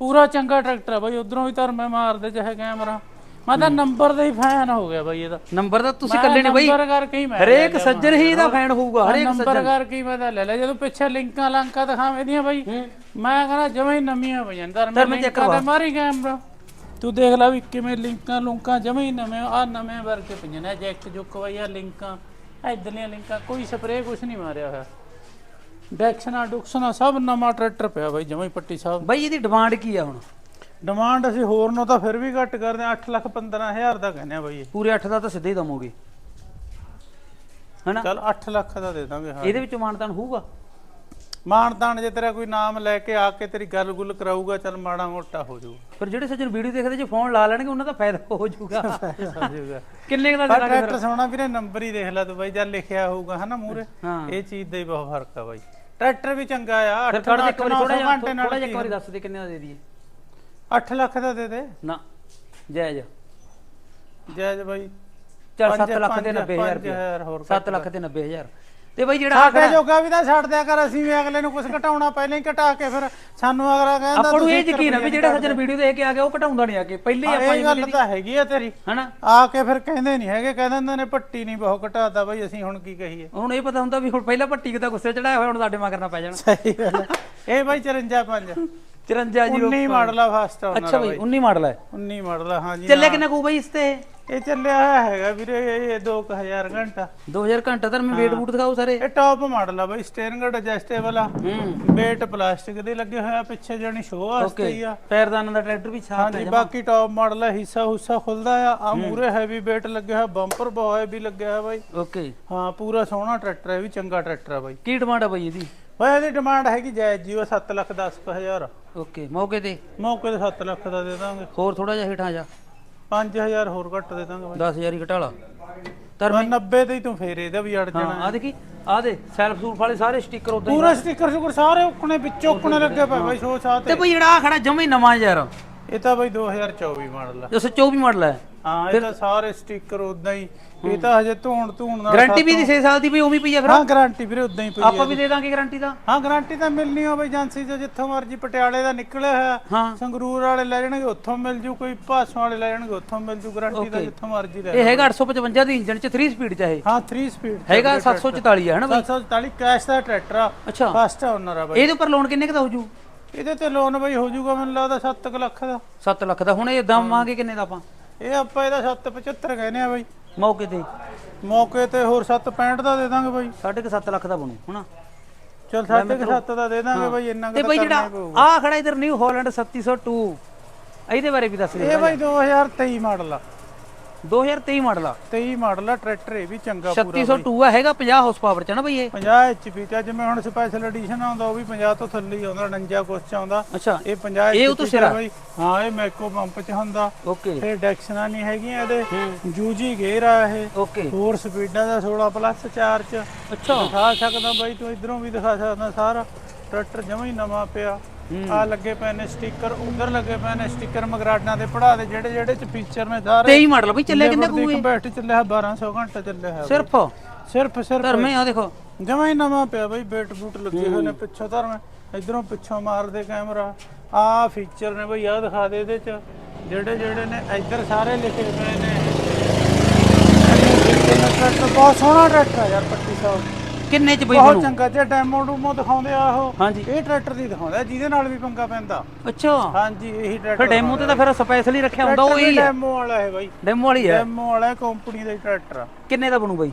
ਪੂਰਾ ਚੰਗਾ ਟਰੈਕਟਰ ਆ ਬਾਈ ਉਧਰੋਂ ਵੀ ਧਰਮੇ ਮਾਰਦੇ ਚਾਹੇ ਕੈਮਰਾ। ਮੈਂ ਤਾਂ ਨੰਬਰ ਦਾ ਹੀ ਫੈਨ ਹੋ ਗਿਆ ਬਾਈ ਇਹਦਾ। ਨੰਬਰ ਤਾਂ ਤੁਸੀਂ ਇਕੱਲੇ ਨੇ ਬਈ। ਨੰਬਰ ਕਰਕੇ ਹੀ ਮੈਂ ਹਰੇਕ ਸੱਜਣ ਹੀ ਇਹਦਾ ਫੈਨ ਹੋਊਗਾ ਹਰੇਕ ਨੰਬਰ ਕਰਕੇ ਹੀ ਮੈਂ ਤਾਂ ਲੈ ਲਿਆ। ਜਦੋਂ ਪਿੱਛੇ ਲਿੰਕਾਂ ਲਾਂਕਾਂ ਦਿਖਾਵੇਂ ਦੀਆਂ ਬਾਈ ਮੈਂ ਕਹਿੰਦਾ ਜਮਾਂ ਹੀ ਨਵੀਆਂ ਪਈਆਂ ਧਰਮੇ ਲਿੰਕਾਂ ਤੇ ਮਾਰੀ ਕੈਮਰਾ। ਤੂੰ ਦੇਖ ਲੈ ਵੀ ਕਿਵੇਂ ਲਿੰਕਾਂ ਲੁੰਕਾਂ ਜਮਾਂ ਹੀ ਨਵੇਂ ਆ ਨਵੇਂ ਵਰਗੇ ਪਈਆਂ ਨੇ। ਜੈਕ ਜੁੱਕ ਬਾਈ ਆ ਲਿੰਕਾਂ ਇਧਰਲੀਆਂ ਲਿੰਕਾਂ ਕੋਈ ਸਪਰੇਅ ਕੁਛ ਨਹੀਂ ਮਾਰਿਆ ਹੋਇਆ। ਡੈਕਸ਼ਨਾ ਡੁਕਸ਼ਨਾ ਸਭ ਨਵਾਂ ਟਰੈਕਟਰ ਪਿਆ ਬਾਈ ਜਮਾਂ ਹੀ ਪੱਟੀ ਸਾਹਿਬ। ਬਈ ਇਹਦੀ ਡਿਮਾਂਡ ਕੀ ਆ ਹੁਣ? ਡਿਮਾਂਡ ਅਸੀਂ ਹੋਰ ਨੂੰ ਤਾਂ ਫਿਰ ਵੀ ਘੱਟ ਕਰਦੇ ਆ 8 ਲੱਖ 15000 ਦਾ ਕਹਿੰਦੇ ਆ ਬਾਈ। ਪੂਰੇ 8 ਦਾ ਤਾਂ ਸਿੱਧੇ ਹੀ ਦਮੋਗੇ। ਹੈਨਾ? ਚੱਲ 8 ਲੱਖ ਦਾ ਦੇ ਦਾਂਗੇ ਹਾਂ। ਇਹਦੇ ਵਿੱਚੋਂ ਮਾਨਤਾਨ ਹੋਊਗਾ? ਮਾਨਤਾਨ ਜੇ ਤੇਰਾ ਕੋਈ ਨਾਮ ਲੈ ਕੇ ਆ ਕੇ ਤੇਰੀ ਗੱਲ ਗੁੱਲ ਕਰਾਊਗਾ ਚੱਲ ਮਾੜਾ ਮੋਟਾ ਹੋ ਜਾਊਗਾ। ਪਰ ਜਿਹੜੇ ਸੱਜਣ ਵੀਡੀਓ ਦੇਖਦੇ ਜੇ ਫੋਨ ਲਾ ਲੈਣਗੇ ਉਹਨਾਂ ਦਾ ਫਾਇਦਾ ਹੋ ਜਾਊਗਾ। *laughs* ਹੋ ਜਾਊਗਾ। ਕਿੰਨੇ ਦਾ ਦੇਣਾ ਟਰੈਕਟਰ ਸੋਹਣਾ ਵੀਰੇ ਨੰਬਰ ਹੀ ਦੇਖ ਲੈ ਤੂੰ ਬਾਈ ਜਦ ਲਿਖਿਆ ਹੋਊਗਾ ਹਨਾ ਮੂਰੇ ਇਹ ਚੀਜ਼ ਦਾ ਹੀ ਬਹੁਤ ਫ਼ਰਕ ਆ ਬਾਈ। ਟਰੈਕਟਰ ਵੀ ਚੰਗਾ ਆ ਫਿਰ 8 ਕੱਢ ਦੇ ਇੱਕ ਵਾਰੀ ਥੋੜਾ ਜਿਹਾ ਥੋੜਾ ਜਿਹਾ ਇੱਕ ਵਾਰੀ ਦੱਸ ਦੇ ਕਿੰਨੇ ਦਾ ਦੇ ਦਈਏ। 8 ਲੱਖ ਦਾ ਦੇ ਦੇ। ਨਾ ਜਾਇਜ਼ ਜਾਇਜ਼ ਬਾਈ। ਚਲ ਪੰਜ- 7 ਲੱਖ ਤੇ ਪੰਜ- 90000 ਪੰਜ ਹਜ਼ਾਰ ਰੁਪਏ ਹੋਰ 7 ਲੱਖ ਤੇ 90000 ਤੇ ਬਈ ਜਿਹੜਾ ਸਾਡੇ ਜੋਗਾ ਵੀ ਤਾਂ ਛੱਡ ਦਿਆ ਕਰ ਅਸੀਂ ਵੀ ਅਗਲੇ ਨੂੰ ਕੁਝ ਘਟਾਉਣਾ ਪਹਿਲਾਂ ਹੀ ਘਟਾ ਕੇ ਫਿਰ ਸਾਨੂੰ ਅਗਲਾ ਕਹਿੰਦਾ ਆਪਾਂ ਨੂੰ ਇਹ ਯਕੀਨ ਹੈ ਵੀ ਜਿਹੜਾ ਸੱਜਣ ਵੀਡੀਓ ਦੇਖ ਕੇ ਆ ਗਿਆ ਉਹ ਘਟਾਉਂਦਾ ਨਹੀਂ ਆ ਕੇ। ਪਹਿਲੇ ਹੀ ਆਪਾਂ ਇਹ ਗੱਲ ਤਾਂ ਹੈਗੀ ਆ ਤੇਰੀ। ਹਨਾ? ਆ ਕੇ ਫਿਰ ਕਹਿੰਦੇ ਨਹੀਂ ਹੈਗੇ ਕਹਿ ਦਿੰਦੇ ਨੇ ਪੱਟੀ ਨਹੀਂ ਬਹੁਤ ਘਟਾਤਾ ਬਾਈ ਅਸੀਂ ਹੁਣ ਕੀ ਕਹੀਏ। ਹੁਣ ਇਹ ਪਤਾ ਹੁੰਦਾ ਵੀ ਹੁਣ ਪਹਿਲਾਂ ਭੱਟੀ ਕਿਤਾ ਗੁੱਸੇ ਚੜਾਇਆ ਹੋਇਆ ਹੁਣ ਸਾਡੇ ਮਾ ਕਰਨਾ ਪੈ ਜਾਣਾ। ਸਹੀ ਗੱਲ ਆ। ਇਹ ਬਾਈ 54 5 53 ਜੀ 19 ਮਾਡਲ ਆ ਫਸਟ ਆਨਰ ਅੱਛਾ ਬਈ 19 ਮਾਡਲ ਹੈ 19 ਮਾਡਲ ਆ ਹਾਂਜੀ ਚੱਲਿਆ ਕਿੰਨਾ ਕੂ ਬਈ ਇਸ ਤੇ? ਇਹ ਚੱਲਿਆ ਹੋਇਆ ਹੈਗਾ ਵੀਰੇ ਇਹ 2000 ਘੰਟਾ। 2000 ਘੰਟਾ ਤਾਂ ਮੈਂ ਵੇਟ ਬੂਟ ਦਿਖਾਓ ਸਾਰੇ। ਇਹ ਟੌਪ ਮਾਡਲ ਆ ਬਾਈ ਸਟੀਅਰਿੰਗ ਐਡਜਸਟੇਬਲ ਆ। ਹੂੰ। ਵੇਟ ਪਲਾਸਟਿਕ ਦੇ ਲੱਗੇ ਹੋਇਆ ਪਿੱਛੇ ਜਾਨੀ ਸ਼ੋਅ ਵਾਸਤੇ ਹੀ ਆ। ਪੈਰਦਾਨਾਂ ਦਾ ਟਰੈਕਟਰ ਵੀ ਸਾਫ਼ ਹਾਂਜੀ ਬਾਕੀ ਟੌਪ ਮਾਡਲ ਆ ਹਿੱਸਾ ਹੁੱਸਾ ਖੁੱਲਦਾ ਆ। ਆ ਮੂਰੇ ਹੈਵੀ ਵੇਟ ਲੱਗਿਆ ਹੋਇਆ ਬੰਪਰ ਬਹੁਤ ਹੈਵੀ ਲੱਗਿਆ ਹੋਇਆ ਬਾਈ। ਓਕੇ ਹਾਂ ਪੂਰਾ ਸੋਹਣਾ ਟਰੈਕਟਰ ਹੈ ਵੀ ਚੰਗਾ ਟਰੈਕਟਰ ਆ ਬਾਈ। ਕੀ ਡਿਮਾਂਡ ਆ ਬਈ ਇਹਦੀ? ਬਾਈ ਇਹਦੀ ਡਿਮਾਂਡ ਹੈਗੀ ਜਾਇਜ਼ ਜੀ ਉਹ 7 ਲੱਖ 10 ਕੁ ਹਜ਼ਾਰ। ਓਕੇ ਮੌਕੇ ਤੇ? ਮੌਕੇ ਤੇ 7 ਲੱਖ ਦਾ ਦੇ ਦਾਂਗੇ। ਹੋਰ ਥੋੜਾ ਜਿਹਾ ਹੇਠਾਂ ਜਾ। 5000 ਹੋਰ ਘੱਟ ਦੇ ਦਾਂਗੇ ਬਾਈ। 10000 ਹੀ ਘਟਾ ਲਾ। ਤਰ ਮੈਂ 90 ਤੇ ਹੀ ਤੂੰ ਫੇਰ ਇਹਦਾ ਵੀ ਅੜ ਹਾਂ ਜਾਣਾ। ਆ ਦੇਖੀ ਆ ਦੇ ਸੈਲਫ ਸੂਟ ਵਾਲੇ ਸਾਰੇ ਸਟicker ਉਦਾਂ ਹੀ ਪੂਰਾ ਸਟicker ਸ਼ੁਕਰ ਸਾਰੇ ਉੱਕਣੇ ਵਿੱਚ ਉੱਕਣੇ ਲੱਗੇ ਪਏ ਬਾਈ ਸ਼ੋ ਸ਼ਾਹ ਤੇ। ਤੇ ਬਈ ਜਿਹੜਾ ਆ ਖੜਾ ਜਮਾ ਹੀ ਨਵਾਂ ਯਾਰ। ਇਹ ਤਾਂ ਬਾਈ 2024 ਮਾਡਲ ਆ। ਜੋ 24 ਮਾਡਲ ਹੈ ਹਾਂ ਇਹ ਤਾਂ ਸਾਰੇ ਸਟicker ਉਦਾਂ ਹੀ। ਇਹ ਤਾਂ ਹਜੇ ਧੋਣ ਧੂਣ ਨਾਲ ਗਾਰੰਟੀ ਵੀ ਦੀ 6 ਸਾਲ ਦੀ ਵੀ ਉਵੇਂ ਪਈ ਆ ਫਿਰ? ਹਾਂ ਗਾਰੰਟੀ ਵੀਰੇ ਉਦਾਂ ਹੀ ਪਈ ਆਪਾਂ ਵੀ ਦੇ ਦਾਂਗੇ ਗਾਰੰਟੀ ਦਾ ਹਾਂ ਗਾਰੰਟੀ ਤਾਂ ਮਿਲਣੀ ਆ ਬਈ ਏਜੰਸੀ ਤੋਂ ਜਿੱਥੋਂ ਮਰਜ਼ੀ ਪਟਿਆਲੇ ਦਾ ਨਿਕਲਿਆ ਹੋਇਆ ਹਾਂ। ਸੰਗਰੂਰ ਵਾਲੇ ਲੈ ਜਾਣਗੇ ਉੱਥੋਂ ਮਿਲ ਜੂ ਕੋਈ ਭਾਸੋਂ ਵਾਲੇ ਲੈ ਜਾਣਗੇ ਉੱਥੋਂ ਮਿਲ ਜੂ ਗਾਰੰਟੀ ਤਾਂ ਜਿੱਥੋਂ ਮਰਜ਼ੀ ਲੈ ਇਹ ਹੈਗਾ 855 ਦੀ ਇੰਜਨ ਚ 3 ਸਪੀਡ ਚ ਇਹ। ਹਾਂ 3 ਸਪੀਡ ਹੈਗਾ 744 ਹੈ ਹਨਾ ਬਾਈ? 744 ਕੈਸ਼ ਦਾ ਟਰੈਕਟਰ ਆ। ਅੱਛਾ। ਫਸਟ ਓਨਰ ਆ ਬਾਈ। ਇਹਦੇ ਉੱਪਰ ਲੋਨ ਕਿੰਨੇ ਕੁ ਦਾ ਹੋ ਜੂ ਇਹਦੇ ਤੇ ਲੋਨ ਬਈ ਹੋ ਜਾਊਗਾ ਮੈਨੂੰ ਲੱਗਦਾ 7 ਲੱਖ ਦਾ। 7 ਲੱਖ ਦਾ। ਹੁਣ ਇਹ ਦਵਾਂਗੇ ਕਿੰਨੇ ਦਾ ਆਪਾਂ? ਇਹ ਆਪਾਂ ਇਹਦਾ 775 ਕਹਿੰਦੇ ਆ ਬਾਈ। ਮੌਕੇ ਤੇ। ਮੌਕੇ ਤੇ ਹੋਰ 765 ਦਾ ਦੇ ਦਾਂਗੇ ਬਾਈ। ਸਾਢੇ ਕੁ 7 ਲੱਖ ਦਾ ਬਣੂ ਹਨਾ? ਚਲ ਸਾਢੇ ਕੁ ਸੱਤ ਦਾ ਦੇ ਦਾਂਗੇ ਬਾਈ ਇੰਨਾ ਤੇ ਬਈ ਜਿਹੜਾ ਆ ਖੜਾ ਇਧਰ ਨਿਊ ਹਾਲੈਂਡ 3702 ਇਹਦੇ ਬਾਰੇ ਵੀ ਦੱਸ ਦੇ ਇਹ ਬਾਈ 2023 ਮਾਡਲ ਆ। 2023 ਮਾਡਲ ਆ। 23 ਮਾਡਲ ਆ ਟਰੈਕਟਰ ਇਹ ਵੀ ਚੰਗਾ ਪੂਰਾ 3602 ਆ ਹੈਗਾ 50 ਹਾਰਸ ਪਾਵਰ ਚ ਨਾ ਬਈ ਇਹ? 50 HP ਤੇ ਜਿਵੇਂ ਹੁਣ ਸਪੈਸ਼ਲ ਐਡੀਸ਼ਨ ਆਉਂਦਾ ਉਹ ਵੀ 50 ਤੋਂ ਥੱਲੇ ਹੀ ਆਉਂਦਾ 49 ਕੁਛ ਚ ਆਉਂਦਾ। ਅੱਛਾ। ਇਹ 50 ਇਹ ਉਹ ਤੋਂ HP ਸਿਰਾ? ਬਾਈ। ਹਾਂ ਇਹ ਮੈਕੋ ਪੰਪ ਚ ਹੁੰਦਾ। ਓਕੇ। ਇਹ ਡੈਕਸ਼ਨਾਂ ਨਹੀਂ ਹੈਗੀਆਂ ਇਹਦੇ। ਜੂਜੀ ਗੇਅਰ ਆ ਇਹ। ਓਕੇ। ਹੋਰ ਸਪੀਡਾਂ ਦਾ 16 ਪਲੱਸ 4 ਚ। ਅੱਛਾ। ਦਿਖਾ ਸਕਦਾ ਬਾਈ ਤੂੰ ਇਧਰੋਂ ਵੀ ਦਿਖਾ ਸਕਦਾ ਸਾਰਾ। ਟਰੈਕਟਰ ਜਮਾਂ ਹੀ ਨਵਾਂ ਪਿਆ। ਆ ਲੱਗੇ ਪਏ ਨੇ ਸਟicker ਉਧਰ ਲੱਗੇ ਪਏ ਨੇ ਸਟicker ਮਗਰਾਡਾਂ ਦੇ ਪੜਾ ਦੇ ਜਿਹੜੇ ਜਿਹੜੇ ਚ ਫੀਚਰ ਨੇ ਸਾਰੇ। 23 ਮਾਡਲ ਬਈ ਚੱਲਿਆ ਕਿੰਨੇ ਕੂ ਇਹ ਬੈਟਰੀ ਚੱਲਿਆ 1200 ਘੰਟਾ ਚੱਲਿਆ ਹੈ ਸਿਰਫ? ਸਿਰਫ ਸਿਰਫ। ਧਰਮੇ ਆ ਦੇਖੋ। ਜਮਾਂ ਹੀ ਨਵਾਂ ਪਿਆ ਬਈ ਬੇਟ ਬੂਟ ਲੱਗੇ ਹੋਏ ਨੇ ਪਿੱਛੋਂ ਧਰਮ। ਇਧਰੋਂ ਪਿੱਛੋਂ ਮਾਰਦੇ ਕੈਮਰਾ। ਆ ਫੀਚਰ ਨੇ ਬਈ ਆ ਦਿਖਾ ਦੇ ਇਹਦੇ ਚ। ਜਿਹੜੇ ਜਿਹੜੇ ਨੇ ਇੱਧਰ ਸਾਰੇ ਲਿਖੇ ਪਏ ਨੇ। ਬਹੁਤ ਸੋਹਣਾ ਟਰੈਕਟਰ ਆ ਯਾਰ ਪੱਟੀ ਸਾਹਿਬ ਕਿੰਨੇ ਚ ਬਈ ਬਹੁਤ ਬਣੂ? ਚੰਗਾ ਜੇ ਡੈਮੋ ਡੂਮੋ ਦਿਖਾਉਂਦੇ ਆ ਉਹ ਹਾਂਜੀ। ਇਹ ਟਰੈਕਟਰ ਦੀ ਦਿਖਾਉਂਦਾ ਜਿਹਦੇ ਨਾਲ ਵੀ ਪੰਗਾ ਪੈਂਦਾ। ਅੱਛਾ। ਹਾਂਜੀ ਇਹੀ ਫਿਰ ਟਰੈਕਟਰ ਡੈਮੋ ਤੇ ਤਾਂ ਫਿਰ ਸਪੈਸ਼ਲ ਹੀ ਰੱਖਿਆ ਹੁੰਦਾ ਉਹ ਹੀ ਹੈ ਡੈਮੋ ਵਾਲਾ ਹੈ ਬਾਈ। ਡੈਮੋ ਵਾਲੀ ਹੈ ਡੈਮੋ ਵਾਲਾ ਕੰਪਨੀ ਦਾ ਹੀ ਟਰੈਕਟਰ ਆ। ਕਿੰਨੇ ਦਾ ਬਣੂ ਬਈ?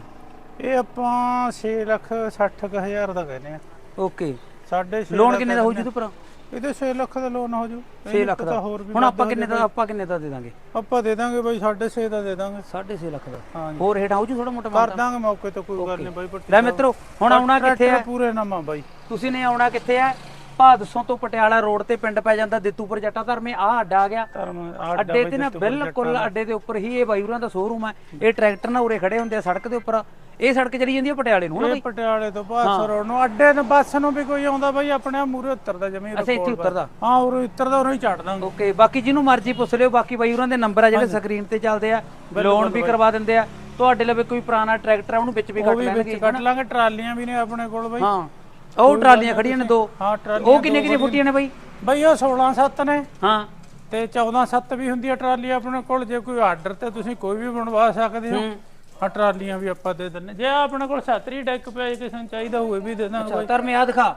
ਇਹ ਆਪਾਂ 6 ਲੱਖ 60 ਕੁ ਹਜ਼ਾਰ ਦਾ ਕਹਿੰਦੇ ਆ। ਓਕੇ। ਸਾਢੇ ਛੇ ਲੋਨ ਲੱਖ ਕਿੰਨੇ ਦਾ ਹੋ ਜੂ ਤੇ ਪਰ ਇਹਦੇ 6 ਲੱਖ ਦਾ ਲੋਨ ਹੋ ਜੂ 6 ਲੱਖ ਦਾ। ਹੁਣ ਆਪਾਂ ਕਿੰਨੇ ਦਾ ਆਪਾਂ ਕਿੰਨੇ ਦਾ ਦੇ ਦਾਂਗੇ? ਆਪਾਂ ਦੇ ਦਾਂਗੇ ਬਾਈ 6.5 ਦਾ ਦੇ ਦਾਂਗੇ। 6.5 ਲੱਖ ਦਾ। ਹੋਰ ਹੇਠਾਂ ਹੋ ਜੂ ਥੋੜਾ ਮੋਟਾ ਕਰ ਦਾਂਗੇ ਮੌਕੇ ਤੇ ਕੋਈ ਗੱਲ ਨਹੀਂ ਬਾਈ ਲੈ ਮਿੱਤਰੋ ਹੁਣ ਆਉਣਾ ਕਿੱਥੇ ਹੈ ਪੂਰੇ ਨਵਾਂ ਬਾਈ। ਤੁਸੀਂ ਨੇ ਆਉਣਾ ਕਿੱਥੇ ਹੈ ਭਾਦਸੋਂ ਤੋਂ ਪਟਿਆਲਾ ਰੋਡ ਤੇ ਪਿੰਡ ਪੈ ਜਾਂਦਾ ਦਿੱਤੂਪੁਰ ਜੱਟਾ ਧਰਮੇ ਆ ਅੱਡਾ ਆ ਗਿਆ। ਧਰਮ ਅੱਡੇ ਤੇ ਨਾ ਬਿਲਕੁਲ ਅੱਡੇ ਦੇ ਉੱਪਰ ਹੀ ਇਹ ਬਾਈੂਰਾਂ ਦਾ ਸ਼ੋਰੂਮ ਹੈ ਇਹ ਟਰੈਕਟਰ ਨਾ ਉਰੇ ਖੜੇ ਹੁੰਦੇ ਆ ਸੜਕ ਦੇ ਉੱਪਰ। ਇਹ ਸੜਕ ਚਲੀ ਜਾਂਦੀ ਹੈ ਪਟਿਆਲੇ ਨੂੰ ਨਾ ਇਹ ਬਈ? ਪਟਿਆਲੇ ਤੋਂ ਬਾਅਦ ਰੋਡ ਨੂੰ ਅੱਡੇ ਨੂੰ ਬੱਸ ਨੂੰ ਵੀ ਕੋਈ ਆਉਂਦਾ ਬਾਈ ਆਪਣੇ ਮੂਰੇ ਉਤਰਦਾ ਜਮੀਨ ਅੱਛਾ ਇੱਥੇ ਉਤਰਦਾ? ਹਾਂ ਉਰੇ ਉਤਰਦਾ ਉਰੇ ਹੀ ਚੜ ਦਾਂਗੇ ਓਕੇ ਬਾਕੀ ਜਿਹਨੂੰ ਮਰਜ਼ੀ ਪੁੱਛ ਲਿਓ ਬਾਕੀ ਬਾਈੂਰਾਂ ਦੇ ਨੰਬਰ ਆ ਜਿਹੜੇ ਸਕਰੀਨ ਤੇ ਚੱਲਦੇ ਆ ਲੋਨ ਵੀ ਕਰਵਾ ਦਿੰਦੇ ਆ। ਤੁਹਾਡੇ ਲਵੇ ਕੋਈ ਪੁਰਾਣਾ ਟਰੈਕਟਰ ਆ ਉਹਨੂੰ ਵਿੱਚ ਵੀ ਉਹ ਕੱਟ ਵੀ ਲੈਣਗੇ ਲਾਂਗੇ ਟਰਾਲੀਆਂ ਵੀ ਨੇ ਆਪਣੇ ਕੋਲ ਬਾਈ। ਹਾਂ। ਉਹ ਟਰਾਲੀਆਂ ਖੜੀਆਂ ਨੇ ਦੋ। ਹਾਂ ਟਰਾਲੀਆਂ ਉਹ ਕਿੰਨੇ ਕਿੰਨੇ ਫੁੱਟੀਆਂ ਨੇ ਬਾਈ? ਬਾਈ ਉਹ 16 7 ਨੇ। ਹਾਂ। ਤੇ 14 7 ਵੀ ਹੁੰਦੀ ਆ ਟਰਾਲੀ ਆਪਣੇ ਕੋਲ। ਜੇ ਕੋਈ ਆਰਡਰ ਤੇ ਤੁਸੀਂ ਕੋਈ ਵੀ ਬਣਵਾ ਸਕਦੇ ਹੋ ਹਾਂ। ਟਰਾਲੀਆਂ ਵੀ ਆਪਾਂ ਦੇ ਦਿੰਨੇ ਜੇ ਆਪਣੇ ਕੋਲ ਛਤਰੀ ਡੈਕ ਪਿਆ ਜੇ ਕਿਸੇ ਨੂੰ ਚਾਹੀਦਾ ਹੋਵੇ ਵੀ ਦੇ ਦਾਂਗੇ ਬਾਈ ਧਰਮੇ ਆ ਦਿਖਾ।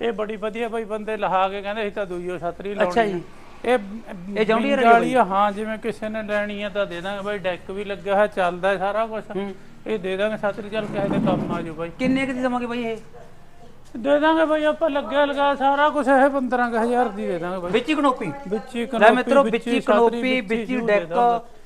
ਇਹ ਬੜੀ ਵਧੀਆ ਬਾਈ ਬੰਦੇ ਲਹਾ ਕੇ ਕਹਿੰਦੇ ਅਸੀਂ ਤਾਂ ਦੂਈਓ ਛਤਰੀ ਅੱਛਾ ਲਾਉਣੀ ਜੀ। ਆ। ਇਹ ਇਹ Deere ਵਾਲੀ ਹਾਂ ਜਿਵੇਂ ਕਿਸੇ ਨੇ ਲੈਣੀ ਆ ਤਾਂ ਦੇ ਦਾਂਗੇ ਬਾਈ। ਡੈਕ ਵੀ ਲੱਗਿਆ ਹੋਇਆ ਚੱਲਦਾ ਹੈ ਸਾਰਾ ਕੁਝ ਇਹ ਦੇ ਦਾਂਗੇ ਛਤਰੀ ਚੱਲ ਕਿਸੇ ਦੇ ਕੰਮ ਆ ਜਾਓ ਬਾਈ। ਕਿੰਨੇ ਕੁ ਦੀ ਦਵਾਂਗੇ ਬਾਈ ਇਹ? ਦੇ ਦਾਂਗੇ ਬਾਈ ਆਪਾਂ ਲੱਗਿਆ ਲਗਾ ਸਾਰਾ ਕੁਝ ਇਹ 15000 ਦੀ ਦੇ ਦਾਂਗੇ ਬਾਈ। ਵਿੱਚ ਹੀ ਕਨੋਪੀ? ਵਿੱਚ ਹੀ ਲੈ ਕਨੋਪੀ, ਮਿੱਤਰੋ ਵਿੱਚ ਹੀ ਹੀ ਕਨੋਪੀ ਵਿੱਚ ਹੀ ਹੀ ਡੈਕ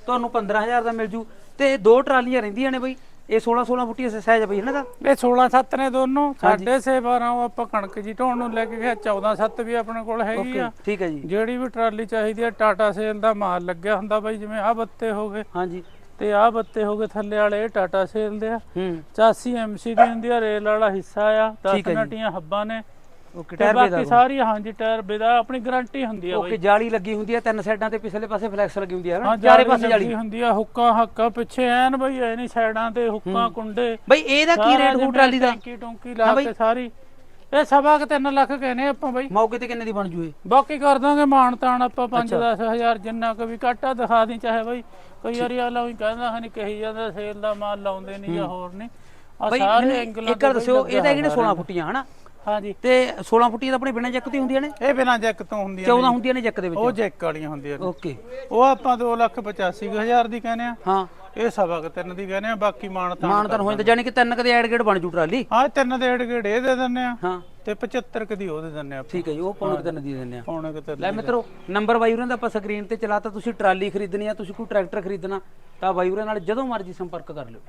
ਤੁਹਾਨੂੰ 15000 ਦਾ ਮਿਲ ਜੂ। ਤੇ ਦੋ ਟਰਾਲੀਆਂ ਰਹਿੰਦੀਆਂ ਨੇ ਬਾਈ। ਇਹ 16 16 ਫੁੱਟੀ ਸਾਈਜ਼ ਆ ਬਈ ਇਹਨਾਂ ਦਾ ਇਹ 16 7 ਨੇ ਦੋਨੋਂ। ਸਾਢੇ ਛੇ 12 ਉਹ ਆਪਾਂ ਕਣਕ ਜੀ ਢੋਣ ਨੂੰ ਲੈ ਕੇ ਗਿਆ 14 7 ਵੀ ਆਪਣੇ ਕੋਲ ਹੈਗੀ ਆ। ਠੀਕ ਹੈ ਜੀ। ਜਿਹੜੀ ਵੀ ਟਰਾਲੀ ਚਾਹੀਦੀ ਆ ਟਾਟਾ ਸੇਲ ਦਾ ਮਾਲ ਲੱਗਿਆ ਹੁੰਦਾ ਬਾਈ ਜਿਵੇਂ ਆ ਬੱਤੇ ਹੋ ਗਏ। ਹਾਂਜੀ। ਤੇ ਆ ਬੱਤੇ ਹੋ ਗਏ ਥੱਲੇ ਵਾਲੇ ਟਾਟਾ ਸੇਲ ਦੇ ਆ। ਹੂੰ। 84 ਐਮਸੀ ਦੀ ਹੁੰਦੀ ਆ ਰੇਲ ਵਾਲਾ ਹਿੱਸਾ ਆ ਠੀਕ 10 ਹੈ ਜੀ। ਨਟੀਆਂ ਹੱਬਾਂ ਨੇ। ਓਕੇ ਟਾਇਰ ਬਾਕੀ ਬੇਦਾ ਸਾਰੀ ਹਾਂਜੀ ਟਾਇਰ ਬੇਦਾ ਆਪਣੀ ਗਾਰੰਟੀ ਹੁੰਦੀ ਆ ਓਕੇ ਜਾਲੀ ਲੱਗੀ ਹੁੰਦੀ ਹੈ ਤਿੰਨ ਸਾਈਡਾਂ ਤੇ ਪਿਛਲੇ ਪਾਸੇ ਫਲੈਕਸ ਲੱਗੀ ਹੁੰਦੀ ਹੈ ਨਾ ਚਾਰੇ ਪਾਸੇ ਜਾਲੀ। ਹੁੰਦੀ ਆ ਹੁੱਕਾਂ ਹੱਕਾ ਪਿੱਛੇ ਐਨ ਬਈ ਐ ਨਹੀਂ ਸਾਈਡਾਂ ਤੇ ਹੁੱਕਾਂ ਕੁੰਡੇ। ਬਾਈ ਇਹਦਾ ਕੀ ਰੇਟ ਹੋ ਟਰਾਲੀ ਦਾ? ਟੈਂਕੀ ਟੁੰਕੀ ਲਾ ਕੇ ਸਾਰੀ। ਇਹ ਸਵਾ ਕੁ 3 ਲੱਖ ਕਹਿੰਦੇ ਆਪਾਂ ਬਾਈ। ਮੌਕੇ ਤੇ ਕਿੰਨੇ ਦੀ ਬਣ ਜੂ ਇਹ ਬਾਕੀ ਕਰ ਦਾਂਗੇ ਮਾਨ ਤਾਨ ਆਪਾਂ 5-10 ਹਜ਼ਾਰ ਜਿੰਨਾ ਕੁ ਵੀ ਘਾਟਾ ਦਿਖਾ ਦੀ ਚਾਹੇ ਬਾਈ ਕਈ ਵਾਰੀ ਆਲਾ ਵੀ ਕਹਿੰਦਾ ਹਾਂ ਨਹੀਂ ਕਹੀ ਜਾਂਦਾ ਸੇਲ ਦਾ ਮਾਲ ਲਾਉਂਦੇ ਨਹੀਂ ਜਾਂ ਹੋਰ ਨਹੀਂ ਆ ਬਾਈ ਸਾਰੇ ਐਂਗਲਾਂ ਇੱਕ ਗੱਲ ਦੱਸਿਓ ਇਹਦਾ ਕਿਹੜੇ 16 ਫੁੱਟੀਆਂ ਹਨਾ? ਹਾਂਜੀ। ਤੇ 16 ਫੁੱਟੀਆਂ ਤਾਂ ਆਪਣੇ ਬਿਨਾਂ ਜੈਕ ਤੋਂ ਹੀ ਹੁੰਦੀਆਂ ਨੇ? ਇਹ ਬਿਨਾਂ ਜੈਕ ਤੋਂ ਹੁੰਦੀਆਂ 14 ਹੁੰਦੀਆਂ ਨੇ ਜੈਕ ਦੇ ਉਹ ਵਿੱਚ ਜੈਕ ਵਾਲੀਆਂ ਹੁੰਦੀਆਂ ਨੇ। ਓਕੇ। ਉਹ ਆਪਾਂ 285000 ਦੀ ਕਹਿੰਦੇ ਆ। ਹਾਂ। ਇਹ ਸਵਾ ਕੁ ਤਿੰਨ ਦੀ ਕਹਿੰਦੇ ਆ ਬਾਕੀ ਮਾਨ ਤਾਨ ਮਾਨਤਨ ਹੋ ਜਾਂਦਾ ਜਾਨੀ ਕਿ ਤਿੰਨ ਕਦੇ ਐਡ ਗੇੜ ਬਣ ਜੂ ਟਰਾਲੀ? ਹਾਂ ਤਿੰਨ ਦੇ ਗੇੜ ਇਹ ਦੇ ਦਿੰਨੇ ਆ। ਹਾਂ। ਤੇ 75 ਕੁ ਦੀ ਉਹ ਦੇ ਦਿੰਨੇ ਆ ਠੀਕ ਹੈ ਜੀ ਉਹ ਪੌਣੇ ਕੁ ਤਿੰਨ ਦੀ ਦਿੰਦੇ ਆ। ਪੌਣੇ ਕੁ ਲੈ ਮਿੱਤਰੋ ਨੰਬਰ ਬਾਈ ਉਹਨਾਂ ਦਾ ਆਪਾਂ ਸਕਰੀਨ ਤੇ ਚਲਾਤਾ ਤੁਸੀਂ ਟਰਾਲੀ ਖਰੀਦਣੀ ਆ ਤੁਸੀਂ ਕੋਈ ਟਰੈਕਟਰ ਖਰੀਦਣਾ ਤਾਂ ਬਾਈ ਉਹਨਾਂ ਨਾਲ ਜਦੋਂ ਮਰਜ਼ੀ ਸੰਪਰਕ ਕਰ ਲਿਓ।